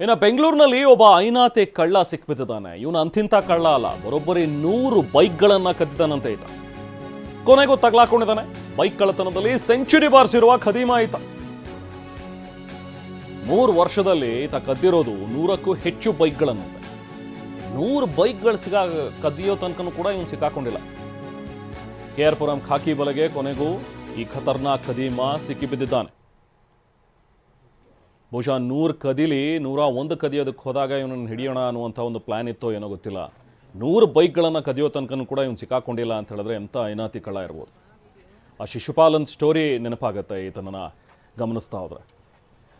ಇನ್ನು ಬೆಂಗಳೂರಿನಲ್ಲಿ ಒಬ್ಬ ಐನಾತೆ ಕಳ್ಳ ಸಿಕ್ಬಿಟ್ಟಿದ್ದಾನೆ. ಇವನು ಅಂತಿಂತ ಕಳ್ಳ ಅಲ್ಲ. ಬರೋಬ್ಬರಿ ನೂರು ಬೈಕ್ಗಳನ್ನ ಕದ್ದಿದ್ದಾನಂತೆ ಈತ. ಕೊನೆಗೂ ತಗ್ಲಾಕೊಂಡಿದ್ದಾನೆ. ಬೈಕ್ ಕಳ್ಳತನದಲ್ಲಿ ಸೆಂಚುರಿ ಬಾರಿಸಿರುವ ಖದೀಮ ಈತ. ಮೂರು ವರ್ಷದಲ್ಲಿ ಈತ ಕದ್ದಿರೋದು ನೂರಕ್ಕೂ ಹೆಚ್ಚು ಬೈಕ್ಗಳನ್ನಂತೆ ನೂರು ಬೈಕ್ಗಳು ಸಿಗಾ ಕದ್ದಿಯೋ ತನಕನೂ ಕೂಡ ಇವನು ಸಿಕ್ಕಾಕೊಂಡಿಲ್ಲ. ಕೆ ಆರ್ ಪುರಂ ಖಾಕಿ ಬಲೆಗೆ ಕೊನೆಗೂ ಈ ಖತರ್ನಾಕ್ ಖದೀಮ ಸಿಕ್ಕಿಬಿದ್ದಿದ್ದಾನೆ. ಬಹುಶಃ ನೂರು ಕದಿಲಿ ನೂರ ಒಂದು ಕದಿಯೋದಕ್ಕೆ ಹೋದಾಗ ಇವನನ್ನು ಹಿಡಿಯೋಣ ಅನ್ನುವಂಥ ಒಂದು ಪ್ಲಾನ್ ಇತ್ತೋ ಏನೋ ಗೊತ್ತಿಲ್ಲ. ನೂರು ಬೈಕ್ಗಳನ್ನು ಕದಿಯೋ ತನಕನೂ ಕೂಡ ಇವನು ಸಿಕ್ಕಾಕೊಂಡಿಲ್ಲ ಅಂತ ಹೇಳಿದ್ರೆ ಎಂಥ ಐನಾತಿ ಕಳ್ಳ ಇರ್ಬೋದು. ಆ ಶಿಶುಪಾಲನ್ ಸ್ಟೋರಿ ನೆನಪಾಗುತ್ತೆ ಈತನನ್ನು ಗಮನಿಸ್ತಾ ಹೋದ್ರೆ.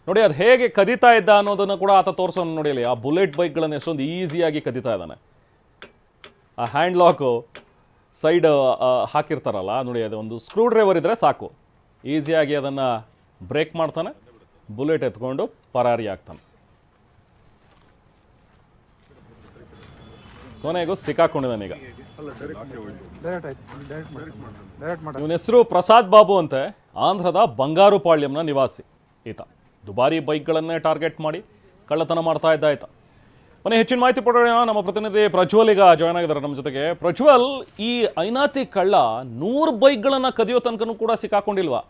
ನೋಡಿ, ಅದು ಹೇಗೆ ಕದೀತಾ ಇದ್ದ ಅನ್ನೋದನ್ನು ಕೂಡ ಆತ ತೋರಿಸೋನು ನೋಡಿಲಿ ಆ ಬುಲೆಟ್ ಬೈಕ್ಗಳನ್ನು ಎಷ್ಟೊಂದು ಈಸಿಯಾಗಿ ಕದೀತಾ ಇದ್ದಾನೆ. ಆ ಹ್ಯಾಂಡ್ ಲಾಕು ಸೈಡ್ ಹಾಕಿರ್ತಾರಲ್ಲ, ನೋಡಿ, ಅದು ಒಂದು ಸ್ಕ್ರೂ ಡ್ರೈವರ್ ಇದ್ದರೆ ಸಾಕು. ಈಸಿಯಾಗಿ ಅದನ್ನು ಬ್ರೇಕ್ ಮಾಡ್ತಾನೆ. ಬುಲೆಟ್ ಎತ್ಕೊಂಡು ಪರಾರಿ ಆಗ್ತಾನೆ ಕೊನೆಗೂ ಸಿಕ್ಕಾಕೊಂಡಿದ್ದಾನೆ ಈಗ. ಡೈರೆಕ್ಟ್ ಆಯ್ತು ಡೈರೆಕ್ಟ್ ಮಾಡಿ ಡೈರೆಕ್ಟ್ ಮಾಡಿ ಇವನ ಹೆಸರು ಪ್ರಸಾದ್ ಬಾಬು ಅಂತೆ, ಆಂಧ್ರದ ಬಂಗಾರುಪಾಳ್ಯಂನ ನಿವಾಸಿ ಈತ. ದುಬಾರಿ ಬೈಕ್ಗಳನ್ನೇ ಟಾರ್ಗೆಟ್ ಮಾಡಿ ಕಳ್ಳತನ ಮಾಡ್ತಾ ಇದ್ದ ಆಯ್ತ ಮನೆ ಹೆಚ್ಚಿನ ಮಾಹಿತಿ ಪಡೆಯೋಣ. ನಮ್ಮ ಪ್ರತಿನಿಧಿ ಪ್ರಜ್ವಲ್ ಈಗ ಜಾಯ್ನ್ ಆಗಿದ್ದಾರೆ ನಮ್ಮ ಜೊತೆಗೆ. ಪ್ರಜ್ವಲ್, ಈ ಐನಾತಿ ಕಳ್ಳ ನೂರು ಬೈಕ್ಗಳನ್ನ ಕದಿಯೋ ತನಕನೂ ಕೂಡ ಸಿಕ್ಕಾಕೊಂಡಿಲ್ವಾ?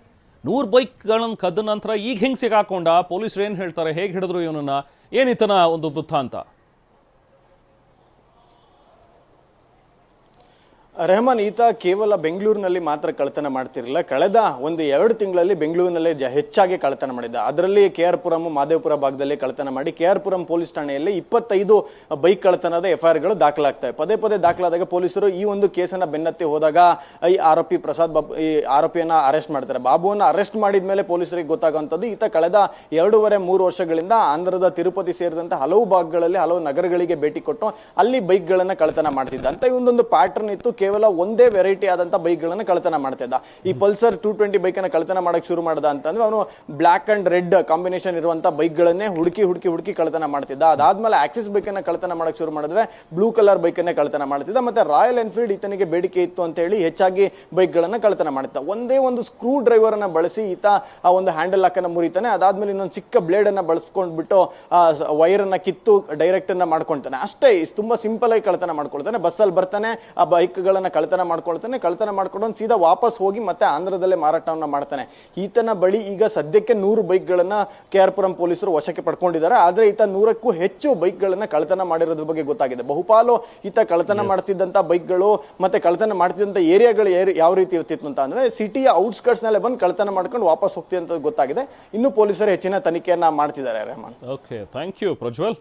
ನೂರು ಬೈಕ್ಗಳನ್ನು ಕದ್ದ ನಂತರ ಈಗ ಹೆಂಗೆ ಸಿಗಾಕೊಂಡ? ಪೊಲೀಸರು ಏನು ಹೇಳ್ತಾರೆ? ಹೇಗೆ ಹಿಡಿದ್ರು ಇವನನ್ನ? ಏನಿತನ ಒಂದು ವೃತ್ತಾಂತ? ರೆಹಮಾನ್, ಈತ ಕೇವಲ ಬೆಂಗಳೂರಿನಲ್ಲಿ ಮಾತ್ರ ಕಳ್ಳತನ ಮಾಡ್ತಿರಲಿಲ್ಲ. ಕಳೆದ ಒಂದು ಎರಡು ತಿಂಗಳಲ್ಲಿ ಬೆಂಗಳೂರಿನಲ್ಲೇ ಹೆಚ್ಚಾಗಿ ಕಳ್ಳತನ ಮಾಡಿದ್ದ. ಅದರಲ್ಲಿ ಕೆ ಆರ್ ಪುರಂ, ಮಾದೇವಪುರ ಭಾಗದಲ್ಲಿ ಕಳ್ಳತನ ಮಾಡಿ ಕೆ ಆರ್ ಪುರಂ ಪೊಲೀಸ್ ಠಾಣೆಯಲ್ಲಿ ಇಪ್ಪತ್ತೈದು ಬೈಕ್ ಕಳ್ಳತನದ ಎಫ್ಗಳು ದಾಖಲಾಗ್ತವೆ ಪದೇ ಪದೇ ದಾಖಲಾದಾಗ ಪೊಲೀಸರು ಈ ಒಂದು ಕೇಸನ್ನು ಬೆನ್ನತ್ತಿ ಹೋದಾಗ ಈ ಆರೋಪಿ ಪ್ರಸಾದ್ ಬಾಬು, ಈ ಆರೋಪಿಯನ್ನು ಅರೆಸ್ಟ್ ಮಾಡ್ತಾರೆ. ಬಾಬುವನ್ನು ಅರೆಸ್ಟ್ ಮಾಡಿದ ಮೇಲೆ ಪೊಲೀಸರಿಗೆ ಗೊತ್ತಾಗುವಂಥದ್ದು, ಈತ ಕಳೆದ ಎರಡೂವರೆ ಮೂರು ವರ್ಷಗಳಿಂದ ಆಂಧ್ರದ ತಿರುಪತಿ ಸೇರಿದಂತೆ ಹಲವು ಭಾಗಗಳಲ್ಲಿ, ಹಲವು ನಗರಗಳಿಗೆ ಭೇಟಿ ಕೊಟ್ಟು ಅಲ್ಲಿ ಬೈಕ್ಗಳನ್ನು ಕಳ್ಳತನ ಮಾಡ್ತಿದ್ದ. ಅಂತ ಒಂದೊಂದು ಪ್ಯಾಟರ್ನ್ ಇತ್ತು. ಕೇವಲ ಒಂದೇ ವೆರೈಟಿ ಆದಂತ ಬೈಕ್ಗಳನ್ನ ಕಳ್ಳತನ ಮಾಡ್ತಿದ್ದ ಈ ಪಲ್ಸರ್ ಟೂ ಟ್ವೆಂಟಿ ಬೈಕನ್ನ ಕಳ್ಳತನ ಮಾಡಕ್ ಶುರು ಮಾಡ್ದ ಅಂತಂದ್ರೆ ಅವನು ಬ್ಲಾಕ್ ಅಂಡ್ ರೆಡ್ ಕಾಂಬಿನೇಷನ್ ಇರುವಂತ ಬೈಕ್ಗಳನ್ನೇ ಹುಡುಕಿ ಹುಡುಕಿ ಹುಡುಕಿ ಕಳ್ಳತನ ಮಾಡ್ತಿದ್ದ ಅದಾದ್ಮೇಲೆ ಆಕ್ಸಿಸ್ ಬೈಕನ್ನ ಕಳ್ಳತನ ಮಾಡಕ್ ಶುರು ಮಾಡಿದ್ರೆ ಬ್ಲೂ ಕಲರ್ ಬೈಕ್ ಅನ್ನೇ ಕಳತನ ಮಾಡ್ತಿದ್ದ ಮತ್ತೆ ರಾಯಲ್ ಎನ್ಫೀಲ್ಡ್ ಈತನಿಗೆ ಬೇಡಿಕೆ ಇತ್ತು ಅಂತ ಹೇಳಿ ಹೆಚ್ಚಾಗಿ ಬೈಕ್ಗಳನ್ನ ಕಳ್ಳತನ ಮಾಡ್ತಾ ಒಂದೇ ಒಂದು ಸ್ಕ್ರೂ ಡ್ರೈವರ್ ಅನ್ನ ಬಳಸಿ ಈತ ಆ ಒಂದು ಹ್ಯಾಂಡಲ್ ಲಾಕನ್ನ ಮುರಿತಾನೆ. ಅದಾದ್ಮೇಲೆ ಇನ್ನೊಂದು ಚಿಕ್ಕ ಬ್ಲೇಡ್ ಅನ್ನ ಬಳಸ್ಕೊಂಡ್ಬಿಟ್ಟು ಅನ್ನ ಕಿತ್ತು ಡೈರೆಕ್ಟ್ ಅನ್ನ ಮಾಡ್ಕೊಳ್ತಾನೆ ಅಷ್ಟೇ ತುಂಬಾ ಸಿಂಪಲ್ ಆಗಿ ಕಳ್ಳತನ ಮಾಡ್ಕೊಳ್ತಾನೆ. ಬಸ್ಸಲ್ಲಿ ಬರ್ತಾನೆ, ಆ ಬೈಕ್ಗಳನ್ನ ಕಳತನ ಮಾಡ್ಕೊಳ್ತಾನೆ ಕಳ್ಳತನ ಮಾಡ್ಕೊಂಡು ಸೀದಾ ವಾಪಸ್ ಹೋಗಿ ಮತ್ತೆ ಆಂಧ್ರದಲ್ಲೇ ಮಾರಾಟವನ್ನ ಮಾಡ್ತಾನೆ. ಈತನ ಬಳಿ ಈಗ ಸದ್ಯಕ್ಕೆ ನೂರು ಬೈಕ್ಗಳನ್ನು ಕೆ ಆರ್ ಪುರಂ ಪೊಲೀಸರು ವಶಕ್ಕೆ ಪಡ್ಕೊಂಡಿದ್ದಾರೆ. ಆದರೆ ಈತ ನೂರಕ್ಕೂ ಹೆಚ್ಚು ಬೈಕ್ಗಳನ್ನು ಕಳ್ಳತನ ಮಾಡಿರೋದ್ರ ಬಗ್ಗೆ ಗೊತ್ತಾಗಿದೆ. ಬಹುಪಾಲು ಈತ ಕಳ್ಳತನ ಮಾಡ್ತಿದ್ದಂಥ ಬೈಕ್ಗಳು ಮತ್ತೆ ಕಳ್ಳತನ ಮಾಡ್ತಿದ್ದಂಥ ಏರಿಯಾಗಳು ಯಾವ ರೀತಿ ಇರ್ತಿತ್ತು ಅಂತ ಅಂದರೆ ಸಿಟಿಯ ಔಟ್ಸ್ಕರ್ಟ್ಸ್ ನಲ್ಲೇ ಬಂದು ಕಳ್ಳತನ ಮಾಡ್ಕೊಂಡು ವಾಪಸ್ ಹೋಗ್ತಿ ಅಂತ ಗೊತ್ತಾಗಿದೆ. ಇನ್ನು ಪೊಲೀಸರು ಹೆಚ್ಚಿನ ತನಿಖೆಯನ್ನ ಮಾಡ್ತಿದ್ದಾರೆ Rehman. Okay thank you Prajwal.